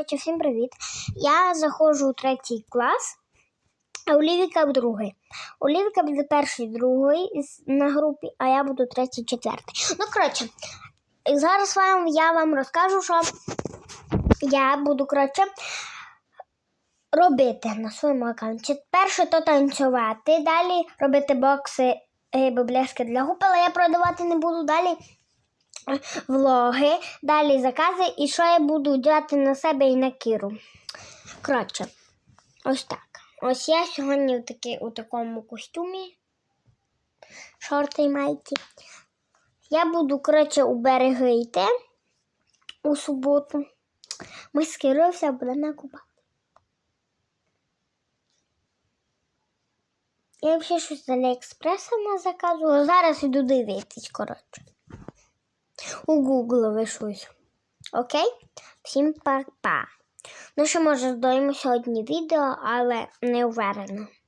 Коротше, всім привіт. Я заходжу у третій клас, а Олівіка в другий. Олівіка буде перший, другий на групі, а я буду третій, четвертий. Ну, коротше, зараз вам, я вам розкажу, що я буду, коротше, робити на своєму аккаунті. Перше то танцювати, далі робити бокси е, баблески для губ, але я продавати не буду далі влоги, далі закази і що я буду діяти на себе і на Кіру. Коротше, ось так. Ось я сьогодні в такі, у такому костюмі. Шорти і майки. Я буду, коротше, у береги йти у суботу. Ми з Кірою все будемо купати. Я взагалі щось з Аліекспреса не заказувала. Зараз іду дивитись, коротше. У Google вишусь. Окей? Всім па-па. Ну що, може, здаємо сьогодні відео, але не уверена.